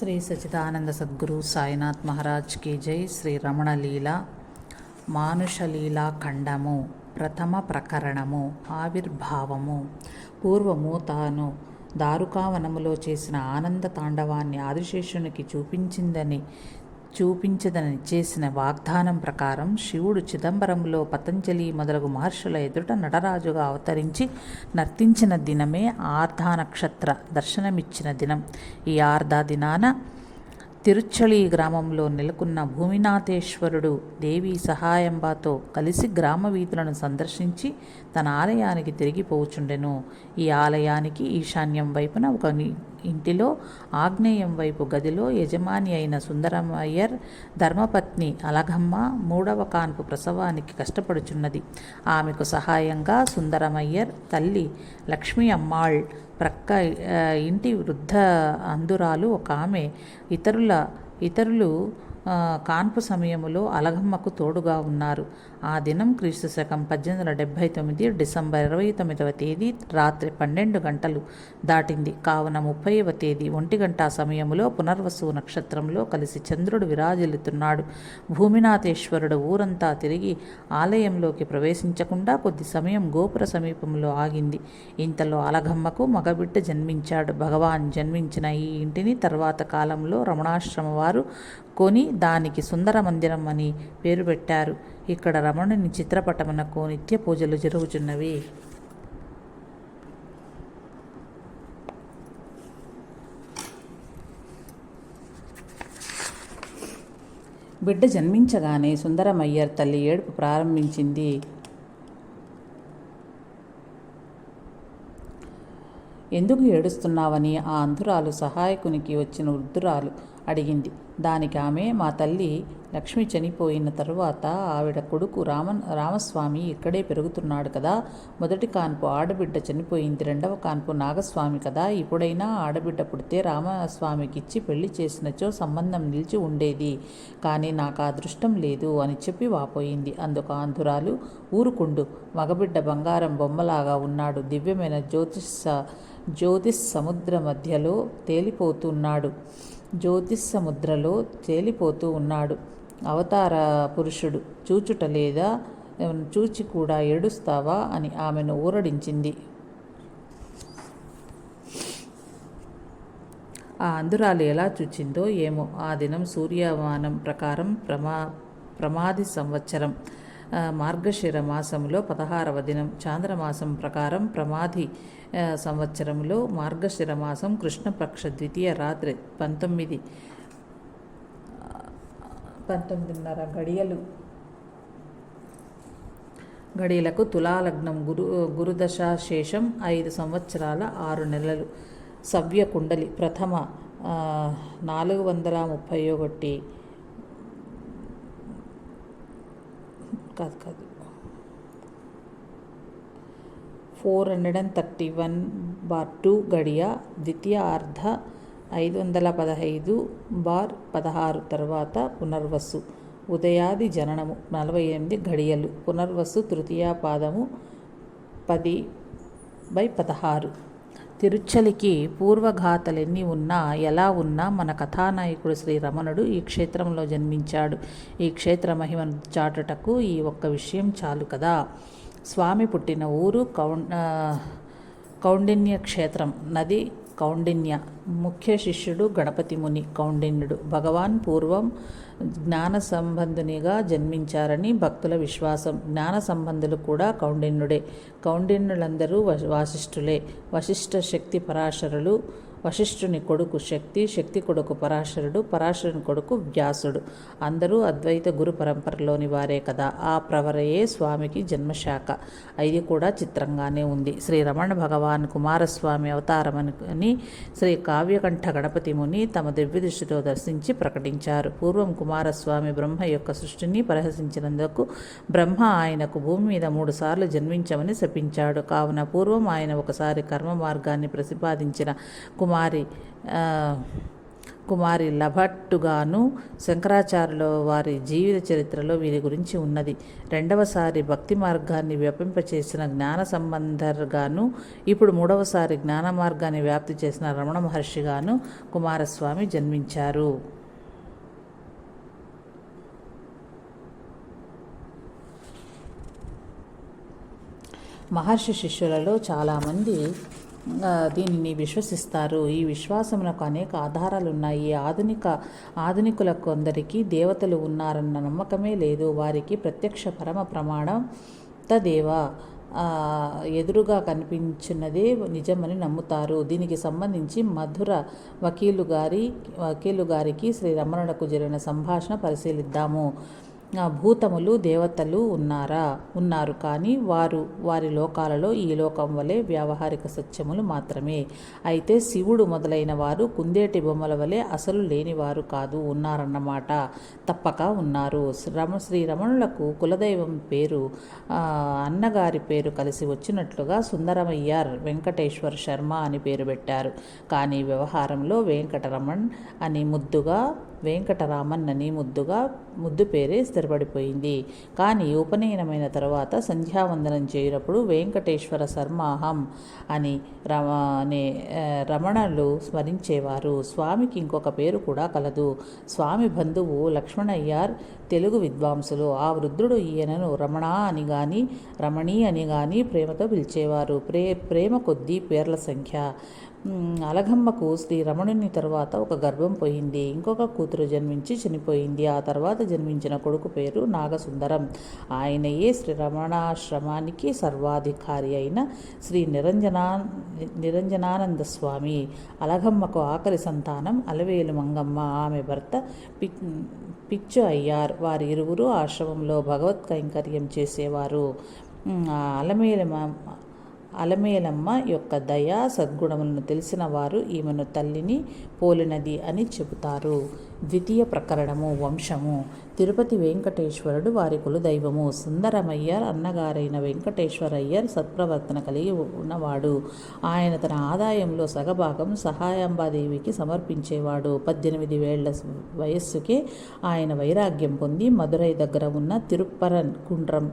శ్రీ సచిదానంద సద్గురు సాయినాథ్ మహారాజ్కి జై శ్రీ రమణలీల మానుషలీలా ఖండము ప్రథమ ప్రకరణము ఆవిర్భావము పూర్వము తాను దారుకావనములో చేసిన ఆనంద తాండవాన్ని ఆదిశేషునికి చూపించిందని చూపించదని చేసిన వాగ్దానం ప్రకారం శివుడు చిదంబరంలో పతంజలి మొదలగు మహర్షుల ఎదుట నటరాజుగా అవతరించి నర్తించిన దినమే ఆర్ధా నక్షత్ర దర్శనమిచ్చిన దినం. ఈ ఆర్ధా దినాన తిరుచ్చళి గ్రామంలో నెలకొన్న భూమినాథేశ్వరుడు దేవి సహాయంబాతో కలిసి గ్రామ వీధులను సందర్శించి తన ఆలయానికి తిరిగి పోచుండెను. ఈ ఆలయానికి ఈశాన్యం వైపున ఒక ఇంటిలో ఆగ్నేయం వైపు గదిలో యజమాని అయిన సుందరమయ్యర్ ధర్మపత్ని అలగమ్మ మూడవ కాన్పు ప్రసవానికి కష్టపడుచున్నది. ఆమెకు సహాయంగా సుందరమయ్యర్ తల్లి లక్ష్మీ అమ్మాళ్ ప్రక్క ఇంటి వృద్ధ అందురాలు ఒక ఆమె ఇతరుల ఇతరులు కాన్పు సమయములో అలగమ్మకు తోడుగా ఉన్నారు. ఆ దినం క్రీస్తు శకం పద్దెనిమిది వందల డెబ్భై తొమ్మిది డిసెంబర్ ఇరవై తొమ్మిదవ తేదీ రాత్రి పన్నెండు గంటలు దాటింది. కావున ముప్పైవ తేదీ ఒంటి గంట సమయంలో పునర్వసు నక్షత్రంలో కలిసి చంద్రుడు విరాజిల్లుతున్నాడు. భూమినాథేశ్వరుడు ఊరంతా తిరిగి ఆలయంలోకి ప్రవేశించకుండా కొద్ది సమయం గోపుర సమీపంలో ఆగింది. ఇంతలో అలగమ్మకు మగబిడ్డ జన్మించాడు. భగవాన్ జన్మించిన ఈ ఇంటిని తర్వాత కాలంలో రమణాశ్రమ వారు కొని దానికి సుందర మందిరం అని పేరు పెట్టారు. ఇక్కడ రమణుని చిత్రపటమునకు నిత్య పూజలు జరుగుచున్నవి. బిడ్డ జన్మించగానే సుందరమయ్యర్ తల్లి ఏడుపు ప్రారంభించింది. ఎందుకు ఏడుస్తున్నావని ఆ అంధురాలు సహాయకునికి వచ్చిన వృద్ధురాలు అడిగింది. దానికి ఆమె మా తల్లి లక్ష్మి చనిపోయిన తరువాత ఆవిడ కొడుకు రామ రామస్వామి ఇక్కడే పెరుగుతున్నాడు కదా. మొదటి కాన్పు ఆడబిడ్డ చనిపోయింది రెండవ కాన్పు నాగస్వామి కదా. ఇప్పుడైనా ఆడబిడ్డ పుడితే రామస్వామికి ఇచ్చి పెళ్ళి చేసినచో సంబంధం నిలిచి ఉండేది. కానీ నాకు అదృష్టం లేదు అని చెప్పి వాపోయింది. అందుకు ఆంధురాలు అంధురాలు ఊరుకుండు మగబిడ్డ బంగారం బొమ్మలాగా ఉన్నాడు. దివ్యమైన జ్యోతిష జ్యోతిష్ సముద్ర మధ్యలో తేలిపోతున్నాడు. జ్యోతిష్ సముద్రలో తేలిపోతూ ఉన్నాడు. అవతార పురుషుడు చూచుట లేదా చూచి కూడా ఏడుస్తావా అని ఆమెను ఊరడించింది. ఆ అందురాలు ఎలా చూచిందో ఏమో. ఆ దినం సూర్యమానం ప్రకారం ప్రమా ప్రమాది సంవత్సరం. మార్గశిర మాసంలో పదహారవ దినం చాంద్రమాసం ప్రకారం ప్రమాధి సంవత్సరంలో మార్గశిర మాసం కృష్ణపక్ష ద్వితీయ రాత్రి పంతొమ్మిది పంతొమ్మిదిన్నర గడియలు. గడియలకు తులాలగ్నం గురు గురుదశ శేషం ఐదు సంవత్సరాల ఆరు నెలలు. సవ్య కుండలి ప్రథమ నాలుగు వందల ముప్పై ఒకటి కాదు కాదు. Four hundred and thirty one bar two గడియ ద్వితీయ అర్ధ ఐదు వందల పదహైదు బార్ పదహారు తర్వాత పునర్వసు ఉదయాది జననము నలభై ఎనిమిది గడియలు పునర్వసు తృతీయ పాదము పది బై పదహారు. తిరుచ్చలికి పూర్వఘాతలెన్ని ఉన్నా ఎలా ఉన్నా మన కథానాయకుడు శ్రీ రమణుడు ఈ క్షేత్రంలో జన్మించాడు. ఈ క్షేత్ర మహిమను చాటుటకు ఈ ఒక్క విషయం చాలు కదా? స్వామి పుట్టిన ఊరు కౌ కౌండిన్య క్షేత్రం. నది కౌండిన్య. ముఖ్య శిష్యుడు గణపతి ముని కౌండిన్యుడు. భగవాన్ పూర్వం జ్ఞాన సంబంధునిగా జన్మించారని భక్తుల విశ్వాసం. జ్ఞాన సంబంధులు కూడా కౌండిన్యుడే. కౌండిన్యులందరూ వశిష్ఠులే వాసిష్ఠులే. వశిష్ఠ శక్తి పరాశరులు వశిష్ఠుని కొడుకు శక్తి శక్తి కొడుకు పరాశరుడు పరాశరుని కొడుకు వ్యాసుడు. అందరూ అద్వైత గురు పరంపరలోని వారే కదా. ఆ ప్రవరయే స్వామికి జన్మశాఖ. ఇది కూడా చిత్రంగానే ఉంది. శ్రీ రమణ భగవాన్ కుమారస్వామి అవతారమని శ్రీ కావ్యకంఠ గణపతి ముని తమ దివ్య దృష్టితో దర్శించి ప్రకటించారు. పూర్వం కుమారస్వామి బ్రహ్మ యొక్క సృష్టిని పరిహసించినందుకు బ్రహ్మ ఆయనకు భూమి మీద మూడుసార్లు జన్మించమని శపించాడు. కావున పూర్వం ఆయన ఒకసారి కర్మ మార్గాన్ని ప్రతిపాదించిన కుమారి కుమారి కుమారి లభట్టుగాను శంకరాచార్యుల వారి జీవిత చరిత్రలో వీరి గురించి ఉన్నది. రెండవసారి భక్తి మార్గాన్ని వ్యాపింపచేసిన జ్ఞాన సంబంధర్గాను ఇప్పుడు మూడవసారి జ్ఞాన మార్గాన్ని వ్యాప్తి చేసిన రమణ మహర్షిగాను కుమారస్వామి జన్మించారు. మహర్షి శిష్యులలో చాలామంది దీనిని విశ్వసిస్తారు. ఈ విశ్వాసమునకు అనేక ఆధారాలు ఉన్నాయి ఆధునిక ఆధునికుల కొందరికి దేవతలు ఉన్నారన్న నమ్మకమే లేదు. వారికి ప్రత్యక్ష పరమ ప్రమాణం తదేవ. ఎదురుగా కనిపించినదే నిజమని నమ్ముతారు. దీనికి సంబంధించి మధుర వకీలు గారి వకీలు గారికి శ్రీ రమణులకు జరిగిన సంభాషణ పరిశీలిద్దాము. భూతములు దేవతలు ఉన్నారా? ఉన్నారు. కానీ వారు వారి లోకాలలో ఈ లోకం వలె వ్యావహారిక సత్యములు మాత్రమే. అయితే శివుడు మొదలైన వారు కుందేటి బొమ్మల వలె అసలు లేనివారు కాదు ఉన్నారన్నమాట. తప్పక ఉన్నారు. రమ శ్రీ రమణులకు కులదైవం పేరు అన్నగారి పేరు కలిసి వచ్చినట్లుగా సుందరమయ్యార్ వెంకటేశ్వర్ శర్మ అని పేరు పెట్టారు. కానీ వ్యవహారంలో వెంకటరమణ్ అని ముద్దుగా వెంకటరామన్ అని ముద్దుగా ముద్దు పేరే స్థిరపడిపోయింది. కానీ ఉపనయనమైన తర్వాత సంధ్యావందనం చేయనప్పుడు వెంకటేశ్వర శర్మాహం అని రమ అనే రమణలు స్మరించేవారు. స్వామికి ఇంకొక పేరు కూడా కలదు. స్వామి బంధువు లక్ష్మణయ్యార్ తెలుగు విద్వాంసులు ఆ వృద్ధుడు ఈయనను రమణ అని గాని రమణి అని గాని ప్రేమతో పిలిచేవారు. ప్రే ప్రేమ కొద్దీ పేర్ల సంఖ్య. అలగమ్మకు శ్రీ రమణుని తర్వాత ఒక గర్భం పోయింది. ఇంకొక కూతురు జన్మించి చనిపోయింది. ఆ తర్వాత జన్మించిన కొడుకు పేరు నాగసుందరం. ఆయనయే శ్రీ రమణాశ్రమానికి సర్వాధికారి అయిన శ్రీ నిరంజనా నిరంజనానంద స్వామి. అలగమ్మకు ఆఖరి సంతానం అలవేలు మంగమ్మ. ఆమె భర్త పిచ్చు అయ్యారు. వారి ఇరువురు ఆశ్రమంలో భగవత్ కైంకర్యం చేసేవారు. అలమేలమ్మ అలమేలమ అలమేలమ్మ యొక్క దయా సద్గుణములను తెలిసిన వారు ఈమెను తల్లిని పోలినది అని చెబుతారు. ద్వితీయ ప్రకరణము వంశము. తిరుపతి వెంకటేశ్వరుడు వారి కులదైవము. సుందరమయ్యర్ అన్నగారైన వెంకటేశ్వరయ్యర్ సత్ప్రవర్తన కలిగి ఉన్నవాడు. ఆయన తన ఆదాయంలో సగభాగం సహాయాంబాదేవికి సమర్పించేవాడు. పద్దెనిమిది వేళ్ళ వయస్సుకే ఆయన వైరాగ్యం పొంది మదురై దగ్గర ఉన్న తిరుప్పరన్ కుండ్రం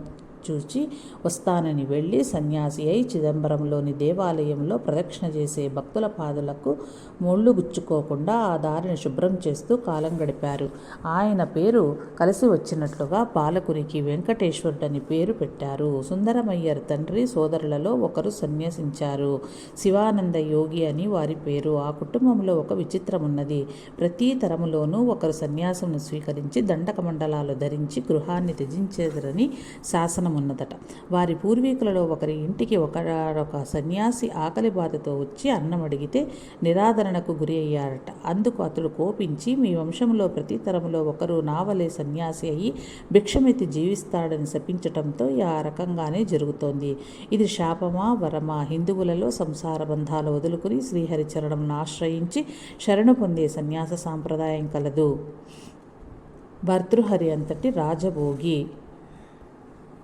చూచి వస్తానని వెళ్ళి సన్యాసి అయి చిదంబరంలోని దేవాలయంలో ప్రదక్షిణ చేసే భక్తుల పాదులకు ముళ్ళు గుచ్చుకోకుండా ఆ దారిని శుభ్రం చేస్తూ కాలం గడిపారు. ఆయన పేరు కలిసి వచ్చినట్లుగా పాలకునికి వెంకటేశ్వరుడని పేరు పెట్టారు. సుందరమయ్యర్ తండ్రి సోదరులలో ఒకరు సన్యసించారు. శివానంద యోగి అని వారి పేరు. ఆ కుటుంబంలో ఒక విచిత్రం ఉన్నది ప్రతి తరములోనూ ఒకరు సన్యాసమును స్వీకరించి దండక మండలాలు ధరించి గృహాన్ని త్యజించేదరని శాసనం ఉన్నదట. వారి పూర్వీకులలో ఒకరి ఇంటికి ఒక ఒక సన్యాసి ఆకలి బాధతో వచ్చి అన్నం అడిగితే నిరాదరణకు గురి అయ్యారట. అందుకు అతడు కోపించి మీ వంశంలో ప్రతి తరములో ఒకరు నావలే సన్యాసి అయి భిక్షమెత్తి జీవిస్తాడని శపించటంతో ఆ రకంగానే జరుగుతోంది. ఇది శాపమా వరమా? హిందువులలో సంసార బంధాలు వదులుకుని శ్రీహరిచరణంను ఆశ్రయించి శరణు పొందే సన్యాస సాంప్రదాయం కలదు. భర్తృహరి అంతటి రాజభోగి.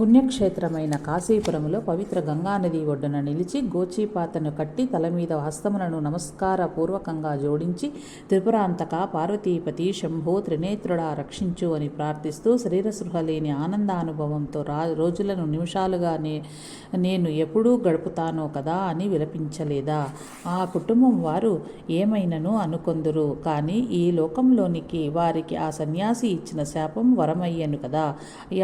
పుణ్యక్షేత్రమైన కాశీపురంలో పవిత్ర గంగానది ఒడ్డున నిలిచి గోచీపాతను కట్టి తల మీద హస్తములను నమస్కార పూర్వకంగా జోడించి త్రిపురాంతక పార్వతీపతి శంభో త్రినేత్రుడా రక్షించు అని ప్రార్థిస్తూ శరీరసృహ లేని ఆనందానుభవంతో రా రోజులను నిమిషాలుగా నే నేను ఎప్పుడూ గడుపుతానో కదా అని విలపించలేదా? ఆ కుటుంబం వారు ఏమైనను అనుకొందురు. కానీ ఈ లోకంలోనికి వారికి ఆ సన్యాసి ఇచ్చిన శాపం వరమయ్యను కదా.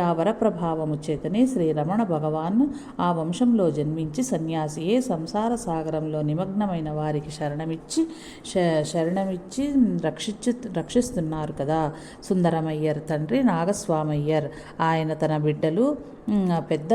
ఆ వరప్రభావము చేత శ్రీ రమణ భగవాన్ ఆ వంశంలో జన్మించి సన్యాసియే సంసార సాగరంలో నిమగ్నమైన వారికి శరణమిచ్చి శ- శరణమిచ్చి రక్షించు రక్షిస్తున్నారు కదా. సుందరమయ్యర్ తండ్రి నాగస్వామయ్యర్. ఆయన తన బిడ్డలు పెద్ద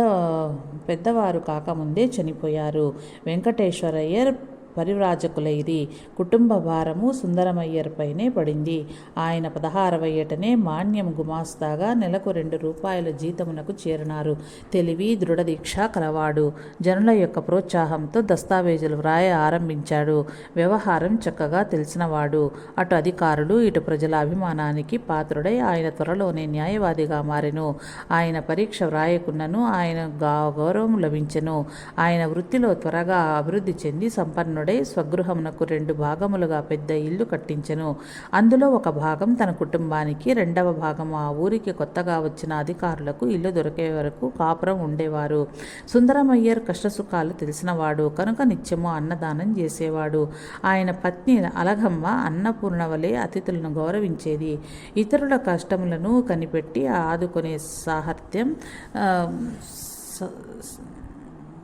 పెద్దవారు కాకముందే చనిపోయారు. వెంకటేశ్వరయ్యర్ పరివ్రాజకులైరి కుటుంబ భారము సుందరమయ్యర్పైనే పడింది. ఆయన పదహారవ ఏటనే మాన్యం గుమాస్తాగా నెలకు రెండు రూపాయల జీతమునకు చేరినారు. తెలివి దృఢదీక్ష కలవాడు. జనుల యొక్క ప్రోత్సాహంతో దస్తావేజులు వ్రాయ ఆరంభించాడు. వ్యవహారం చక్కగా తెలిసినవాడు. అటు అధికారులు ఇటు ప్రజల అభిమానానికి పాత్రుడై ఆయన త్వరలోనే న్యాయవాదిగా మారెను. ఆయన పరీక్ష వ్రాయకున్నను ఆయన గౌరవం లభించెను. ఆయన వృత్తిలో త్వరగా అభివృద్ధి చెంది సంపన్నుడు స్వగృహమునకు రెండు భాగములుగా పెద్ద ఇల్లు కట్టించెను. అందులో ఒక భాగం తన కుటుంబానికి రెండవ భాగం ఆ ఊరికి కొత్తగా వచ్చిన అధికారులకు ఇల్లు దొరికే వరకు కాపురం ఉండేవారు. సుందరమయ్యర్ కష్టసుఖాలు తెలిసినవాడు కనుక నిత్యము అన్నదానం చేసేవాడు. ఆయన పత్ని అలగమ్మ అన్నపూర్ణవలే అతిథులను గౌరవించేది. ఇతరుల కష్టములను కనిపెట్టి ఆదుకునే సాహర్త్యం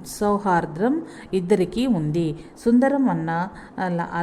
సౌహార్ద్రం ఇద్దరికీ ఉంది. సుందరం అన్న అల-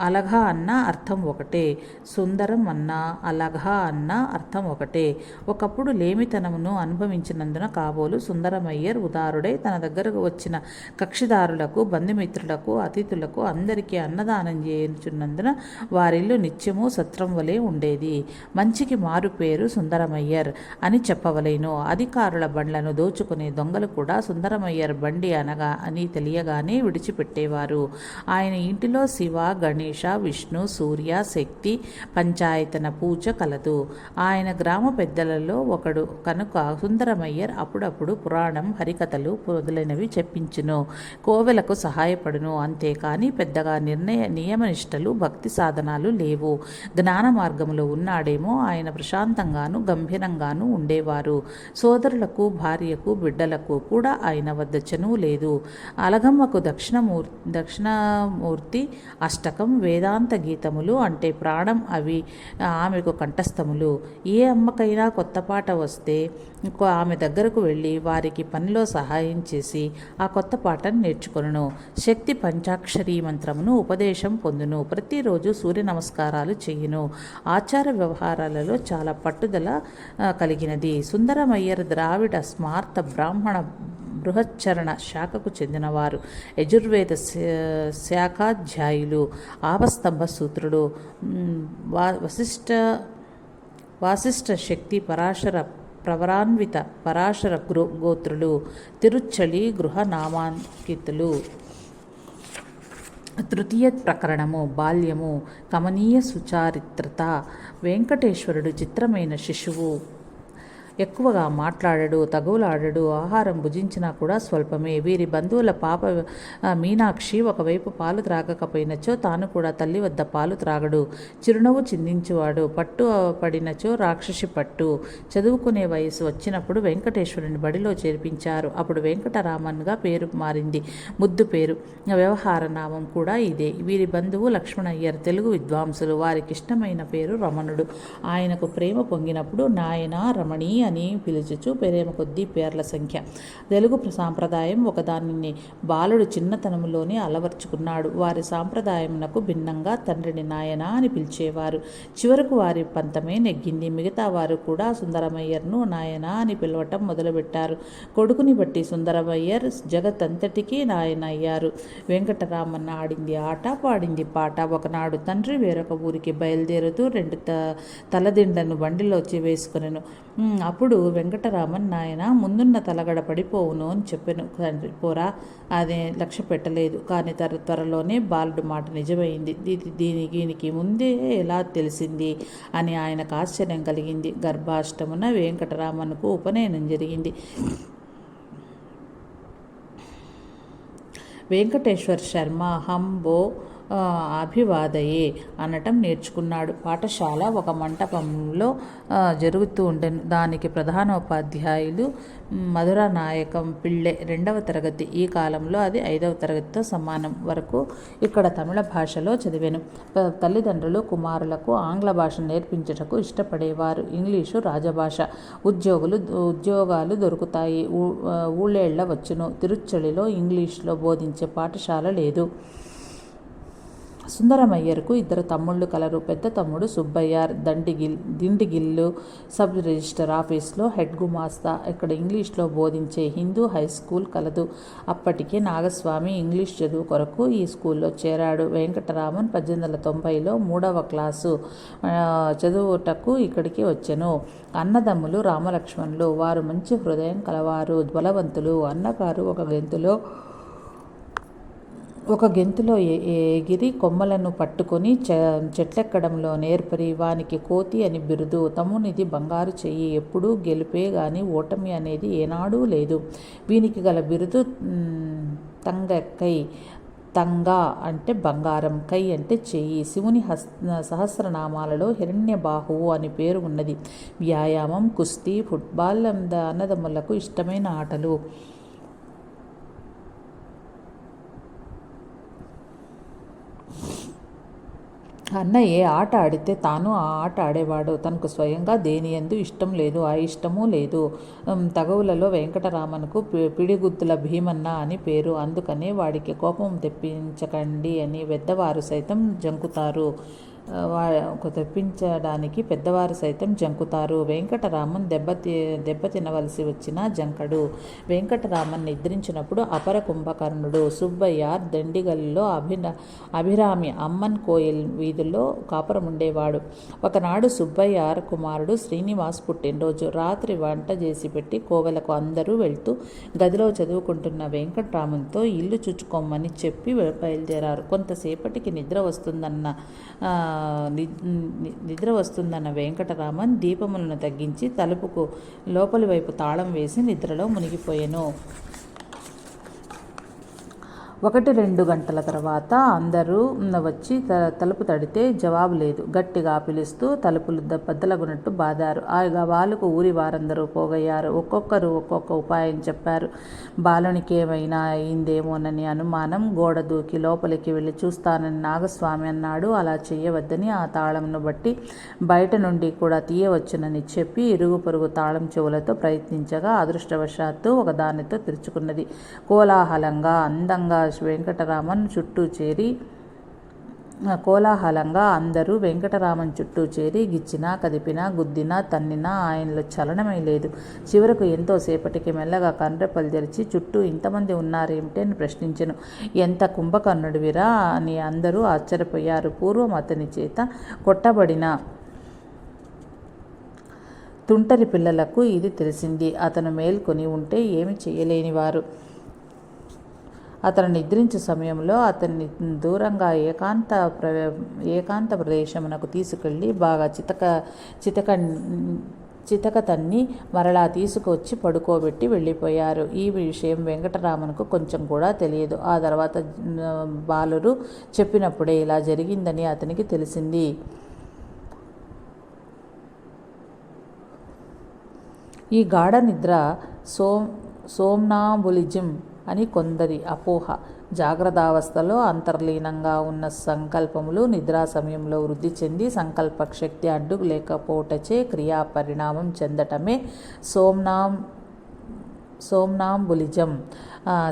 అలఘ అన్న అర్థం ఒకటే సుందరం అన్న అలఘ అన్న అర్థం ఒకటే. ఒకప్పుడు లేమితనమును అనుభవించినందున కాబోలు సుందరమయ్యర్ ఉదారుడై తన దగ్గరకు వచ్చిన కక్షిదారులకు బంధుమిత్రులకు అతిథులకు అందరికీ అన్నదానం చేయించున్నందున వారిల్లు నిత్యము సత్రం వలె ఉండేది. మంచికి మారు పేరు సుందరమయ్యర్ అని చెప్పవలేను. అధికారుల బండ్లను దోచుకునే దొంగలు కూడా సుందరమయ్యర్ బండి అనగా అని తెలియగానే విడిచిపెట్టేవారు. ఆయన ఇంటిలో శివ గణి గణేష విష్ణు సూర్య శక్తి పంచాయతన పూజ కలదు. ఆయన గ్రామ పెద్దలలో ఒకడు. కనుక సుందరమయ్యర్ అప్పుడప్పుడు పురాణం హరికథలు మొదలైనవి చెప్పించును. కోవెలకు సహాయపడును. అంతేకాని పెద్దగా నిర్ణయ నియమనిష్టలు భక్తి సాధనాలు లేవు. జ్ఞాన మార్గములో ఉన్నాడేమో ఆయన ప్రశాంతంగాను గంభీరంగాను ఉండేవారు. సోదరులకు భార్యకు బిడ్డలకు కూడా ఆయన వద్ద చనువు లేదు. అలగమ్మకు దక్షిణమూర్ దక్షిణమూర్తి అష్టకం వేదాంత గీతములు అంటే ప్రాణం అవి ఆమెకు కంఠస్థములు. ఏ అమ్మకైనా కొత్త పాట వస్తే ఆమె దగ్గరకు వెళ్ళి వారికి పనిలో సహాయం చేసి ఆ కొత్త పాటను నేర్చుకొనును. శక్తి పంచాక్షరీ మంత్రమును ఉపదేశం పొందును. ప్రతిరోజు సూర్య నమస్కారాలు చేయును. ఆచార వ్యవహారాలలో చాలా పట్టుదల కలిగినది. సుందరమయ్యర్ ద్రావిడ స్మార్త బ్రాహ్మణ బృహచ్చరణ శాఖకు చెందినవారు. యజుర్వేద శాఖాధ్యాయులు ఆపస్తంభ సూత్రుడు వా- వశిష్ట వాసిష్ట శక్తి పరాశర ప్రవరాన్విత పరాశర గృ గోత్రులు తిరుచ్చలి గృహనామాంకితులు తృతీయ ప్రకరణము బాల్యము కమనీయ సుచారిత్రత వెంకటేశ్వరుడు చిత్రమైన శిశువు. ఎక్కువగా మాట్లాడడు తగులాడడు ఆహారం భుజించినా కూడా స్వల్పమే. వీరి బంధువుల పాప మీనాక్షి ఒకవైపు పాలు త్రాగకపోయినచో తాను కూడా తల్లి వద్ద పాలు త్రాగడు. చిరునవ్వు చిందించువాడు. పట్టు పడినచో రాక్షసి పట్టు. చదువుకునే వయసు వచ్చినప్పుడు వెంకటేశ్వరుని బడిలో చేర్పించారు. అప్పుడు వెంకటరామన్గా పేరు మారింది. ముద్దు పేరు వ్యవహార నామం కూడా ఇదే. వీరి బంధువు లక్ష్మణయ్యర్ తెలుగు విద్వాంసులు. వారికి ఇష్టమైన పేరు రమణుడు. ఆయనకు ప్రేమ పొంగినప్పుడు నాయన రమణి అని పిలుచుచు పేరేమ కొద్దీ పేర్ల సంఖ్య. తెలుగు సాంప్రదాయం ఒకదానిని బాలుడు చిన్నతనంలోనే అలవర్చుకున్నాడు. వారి సాంప్రదాయమునకు భిన్నంగా తండ్రిని నాయన అని పిలిచేవారు. చివరకు వారి పంతమే నెగ్గింది. మిగతా వారు కూడా సుందరమయ్యర్ను నాయన అని పిలవటం మొదలుపెట్టారు. కొడుకుని బట్టి సుందరమయ్యర్ జగత్ అంతటికీ నాయన అయ్యారు వెంకటరామన్న ఆడింది ఆట పాడింది పాట. ఒకనాడు తండ్రి వేరొక ఊరికి బయలుదేరుతూ రెండు త తలదిండను బండిలో వచ్చి వేసుకునేను అప్పుడు వెంకటరామన్ నాయన ముందున్న తలగడ పడిపోవును అని చెప్పాను. పోరా అది లక్ష్య పెట్టలేదు. కానీ తర త్వరలోనే బాలుడు మాట నిజమైంది. దీ- దీని దీనికి ముందే ఎలా తెలిసింది? అని ఆయనకు ఆశ్చర్యం కలిగింది. గర్భాష్టమున వెంకటరామన్కు ఉపనయనం జరిగింది. వెంకటేశ్వర్ శర్మ హంబో అభివాదయే అనటం నేర్చుకున్నాడు. పాఠశాల ఒక మంటపంలో జరుగుతూ ఉండెను. దానికి ప్రధానోపాధ్యాయులు మధుర నాయకం పిళ్ళె రెండవ తరగతి. ఈ కాలంలో అది ఐదవ తరగతితో సమానం వరకు ఇక్కడ తమిళ భాషలో చదివాను. తల్లిదండ్రులు కుమారులకు ఆంగ్ల భాష నేర్పించుటకు ఇష్టపడేవారు. ఇంగ్లీషు రాజభాష. ఉద్యోగులు ఉద్యోగాలు దొరుకుతాయి. ఊ- ఊళ్ళేళ్ళ వచ్చును. తిరుచ్చలిలో ఇంగ్లీష్లో బోధించే పాఠశాల లేదు. సుందరమయ్యర్కు ఇద్దరు తమ్ముళ్ళు కలరు. పెద్ద తమ్ముడు సుబ్బయ్య దండిగిల్ దిండిగిల్లు సబ్ రిజిస్టర్ ఆఫీస్లో హెడ్ గుమాస్తా. ఇక్కడ ఇంగ్లీష్లో బోధించే హిందూ హై స్కూల్ కలదు. అప్పటికే నాగస్వామి ఇంగ్లీష్ చదువు కొరకు ఈ స్కూల్లో చేరాడు. వెంకటరామన్ పద్దెనిమిది వందల తొంభైలో మూడవ క్లాసు చదువుటకు ఇక్కడికి వచ్చెను. అన్నదమ్ములు రామలక్ష్మణులు. వారు మంచి హృదయం కలవారు. బలవంతులు. అన్నగారు ఒక గెంతులో ఒక గెంతులో ఎగిరి కొమ్మలను పట్టుకొని చె చెట్లెక్కడంలో నేర్పరి వానికి కోతి అని బిరుదు తమ్మునిది బంగారు చెయ్యి ఎప్పుడూ గెలిపే గాని ఓటమి అనేది ఏనాడూ లేదు. వీనికి గల బిరుదు మ్, తంగకై తంగా అంటే బంగారం కై అంటే చెయ్యి. శివుని హస్ సహస్రనామాలలో హిరణ్య బాహువు అని పేరు ఉన్నది. వ్యాయామం కుస్తీ ఫుట్బాల్ అన్నదమ్ములకు ఇష్టమైన ఆటలు. అన్న ఏ ఆట ఆడితే తాను ఆ ఆట ఆడేవాడు. తనకు స్వయంగా దేని ఎందు ఇష్టం లేదు ఆ ఇష్టము లేదు. తగవులలో వెంకటరామన్కు పిడిగుద్దుల భీమన్న అని పేరు. అందుకనే వాడికి కోపం తెప్పించకండి అని పెద్దవారు సైతం జంకుతారు. తెప్పించడానికి పెద్దవారు సైతం జంకుతారు. వెంకటరామన్ దెబ్బతి దెబ్బతినవలసి వచ్చిన జంకడు. వెంకటరామన్ నిద్రించినప్పుడు అపర కుంభకర్ణుడు సుబ్బయ్య దండిగల్లో అభిన అభిరామి అమ్మన్ కోయిల్ వీధుల్లో కాపురం ఉండేవాడు. ఒకనాడు సుబ్బయ్య కుమారుడు శ్రీనివాస్ పుట్టినరోజు రాత్రి వంట చేసి పెట్టి కోవెలకు అందరూ వెళ్తూ గదిలో చదువుకుంటున్న వెంకటరామన్తో ఇల్లు చుచ్చుకోమని చెప్పి బయలుదేరారు. కొంతసేపటికి నిద్ర వస్తుందన్న నిద్ర వస్తుందన్న వెంకటరామన్ దీపములను తగ్గించి తలుపుకు లోపలి వైపు తాళం వేసి నిద్రలో మునిగిపోయెను. ఒకటి రెండు గంటల తర్వాత అందరూ వచ్చి త తలుపు తడితే జవాబు లేదు. గట్టిగా పిలుస్తూ తలుపులు ద- బద్దలగునట్టు బాదారు. ఆ వాళ్ళకు ఊరి వారందరూ పోగయ్యారు. ఒక్కొక్కరు ఒక్కొక్క ఉపాయం చెప్పారు. బాలునికి ఏమైనా అయిందేమోనని అనుమానం గోడ దూకి లోపలికి వెళ్ళి చూస్తానని నాగస్వామి అన్నాడు. అలా చేయవద్దని ఆ తాళంను బట్టి బయట నుండి కూడా తీయవచ్చునని చెప్పి ఇరుగు పొరుగు తాళం చెవులతో ప్రయత్నించగా అదృష్టవశాత్తు ఒక దానితో తెరుచుకున్నది. కోలాహలంగా అందంగా వెంకటరామన్ చుట్టూ చేరి కోలాహలంగా అందరూ వెంకటరామన్ చుట్టూ చేరి గిచ్చినా కదిపినా గుద్దినా తన్నినా ఆయనలో చలనమే లేదు. చివరకు ఎంతో సేపటికి మెల్లగా కండ్రెప్పలు తెరిచి చుట్టూ ఇంతమంది ఉన్నారేమిటి? అని ప్రశ్నించెను. ఎంత కుంభకర్ణుడివిరా? అని అందరూ ఆశ్చర్యపోయారు. పూర్వం అతని చేత కొట్టబడిన తుంటరి పిల్లలకు ఇది తెలిసింది. అతను మేల్కొని ఉంటే ఏమి చేయలేనివారు. అతను నిద్రించే సమయంలో అతన్ని దూరంగా ఏకాంత ప్ర ఏకాంత ప్రదేశమునకు తీసుకెళ్ళి బాగా చితక చితక చితకతన్ని మరలా తీసుకొచ్చి పడుకోబెట్టి వెళ్ళిపోయారు. ఈ విషయం వెంకటరామన్కు కొంచెం కూడా తెలియదు. ఆ తర్వాత బాలురు చెప్పినప్పుడే ఇలా జరిగిందని అతనికి తెలిసింది. ఈ గాఢ నిద్ర సోమ్ సోమ్నాబులిజం అని కొందరి అపోహ. జాగ్రత్తావస్థలో అంతర్లీనంగా ఉన్న సంకల్పములు నిద్రా సమయంలో వృద్ధి చెంది సంకల్ప శక్తి అడ్డు లేకపోవటచే క్రియా పరిణామం చెందటమే సోమ్నాం సోమ్నాంబులిజం.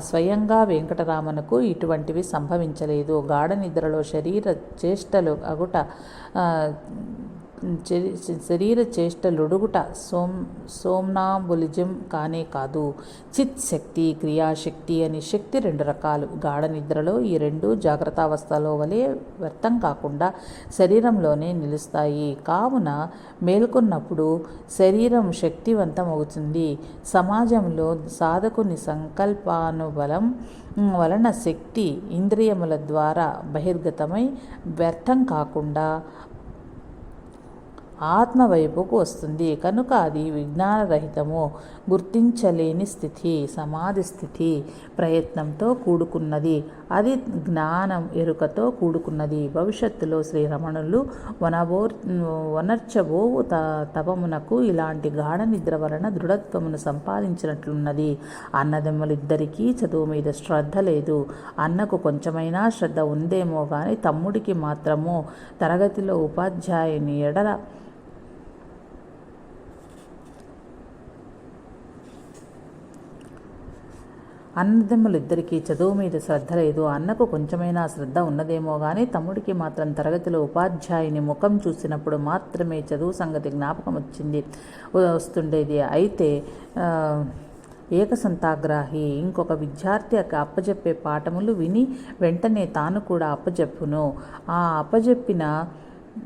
స్వయంగా వెంకటరామనకు ఇటువంటివి సంభవించలేదు. గాఢ నిద్రలో శరీర చేష్టలు అగుట శరీర చేష్టలుడుగుట సోమ్ సోమ్నాంబులిజం కానే కాదు. చిత్ శక్తి క్రియాశక్తి అని శక్తి రెండు రకాలు. గాఢ నిద్రలో ఈ రెండు జాగ్రత్తావస్థలో వలె వ్యర్థం కాకుండా శరీరంలోనే నిలుస్తాయి. కావున మేల్కొన్నప్పుడు శరీరం శక్తివంతం అవుతుంది సమాజంలో సాధకుని సంకల్పానుబలం వలన శక్తి ఇంద్రియముల ద్వారా బహిర్గతమై వ్యర్థం కాకుండా ఆత్మ వైపుకు వస్తుంది. కనుక అది విజ్ఞానరహితము గుర్తించలేని స్థితి సమాధి స్థితి ప్రయత్నంతో కూడుకున్నది. అది జ్ఞానం ఎరుకతో కూడుకున్నది. భవిష్యత్తులో శ్రీరమణులు వనబో వనర్చబోవు త తపమునకు ఇలాంటి గాఢ నిద్ర వలన దృఢత్వమును సంపాదించినట్లున్నది. అన్నదమ్ములిద్దరికీ చదువు మీద శ్రద్ధ లేదు. అన్నకు కొంచెమైనా శ్రద్ధ ఉందేమో కానీ తమ్ముడికి మాత్రము తరగతిలో ఉపాధ్యాయుని ఎడల అన్నదమ్ములిద్దరికీ చదువు మీద శ్రద్ధ లేదు. అన్నకు కొంచెమైనా శ్రద్ధ ఉన్నదేమో కానీ తమ్ముడికి మాత్రం తరగతిలో ఉపాధ్యాయుని ముఖం చూసినప్పుడు మాత్రమే చదువు సంగతి జ్ఞాపకం వచ్చింది వస్తుండేది. అయితే ఏకసంతాగ్రాహి ఇంకొక విద్యార్థి అప్పజెప్పే పాఠములు విని వెంటనే తాను కూడా అప్పజెప్పును. ఆ అప్పజెప్పిన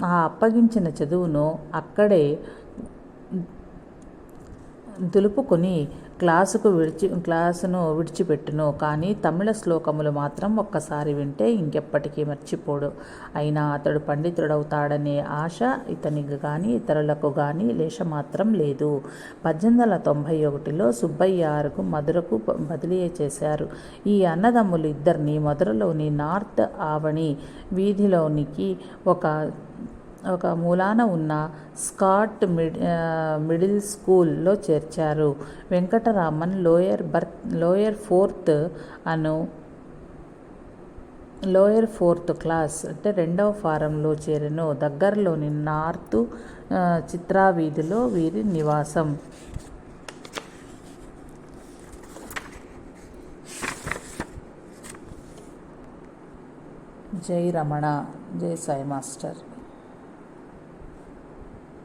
ఆ అప్పగించిన చదువును అక్కడే దులుపుకొని క్లాసుకు విడిచి క్లాసును విడిచిపెట్టును. కానీ తమిళ శ్లోకములు మాత్రం ఒక్కసారి వింటే ఇంకెప్పటికీ మర్చిపోడు. అయినా అతడు పండితుడవుతాడనే ఆశ ఇతనికి కానీ ఇతరులకు కానీ లేష మాత్రం లేదు. పద్దెనిమిది వందల తొంభై ఒకటిలో సుబ్బయ్యారుకు మధురకు బదిలీ చేశారు. ఈ అన్నదమ్ములు ఇద్దరిని మధురలోని నార్త్ ఆవణి వీధిలోనికి ఒక ఒక మూలాన ఉన్న స్కాట్ మిడ్ మిడిల్ స్కూల్లో చేర్చారు. Venkataraman lower berth lower fourth అను లోయర్ ఫోర్త్ క్లాస్ అంటే రెండవ ఫారంలో చేరెను దగ్గరలోని నార్త్ చిత్రావీధిలో చిత్రా వీధిలో వీరి నివాసం. జై రమణ జై సాయి మాస్టర్.